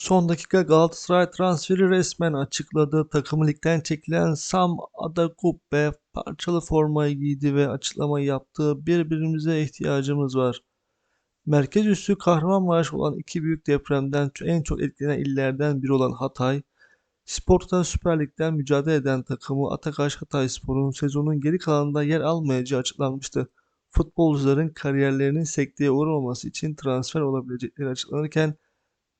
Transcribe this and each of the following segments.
Son dakika Galatasaray transferi resmen açıkladı. Takımı ligden çekilen Sam Adakubbe parçalı formayı giydi ve açıklamayı yaptı. Birbirimize ihtiyacımız var. Merkez üssü Kahramanmaraş olan iki büyük depremden en çok etkilenen illerden biri olan Hatay, Spor'da Süper Lig'den mücadele eden takımı Atakaş Hatayspor'un sezonun geri kalanında yer almayacağı açıklanmıştı. Futbolcuların kariyerlerinin sekteye uğramaması için transfer olabilecekleri açıklanırken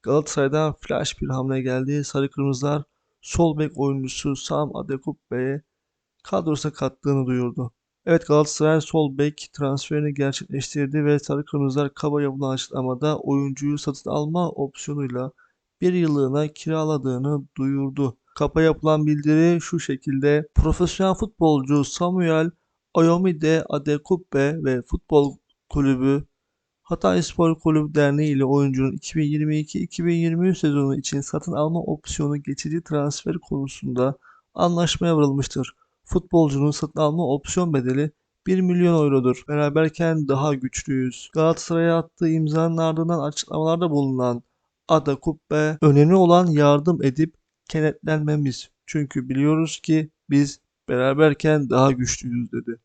Galatasaray'dan flash bir hamle geldi. Sarı Kırmızılar sol bek oyuncusu Sam Adekugbe'ye kadrosuna kattığını duyurdu. Evet Galatasaray sol bek transferini gerçekleştirdi ve Sarı Kırmızılar kaba yapılan açıklamada oyuncuyu satın alma opsiyonuyla bir yıllığına kiraladığını duyurdu. Kapa yapılan bildiri şu şekilde. Profesyonel futbolcu Samuel Ayomide Adekugbe ve futbol kulübü Hatay Spor Kulübü Derneği ile oyuncunun 2022-2023 sezonu için satın alma opsiyonu geçici transfer konusunda anlaşmaya varılmıştır. Futbolcunun satın alma opsiyon bedeli 1 milyon eurodur. Beraberken daha güçlüyüz. Galatasaray'a attığı imzanın ardından açıklamalarda bulunan Ada Kubbe önemli olan yardım edip kenetlenmemiz. Çünkü biliyoruz ki biz beraberken daha güçlüyüz dedi.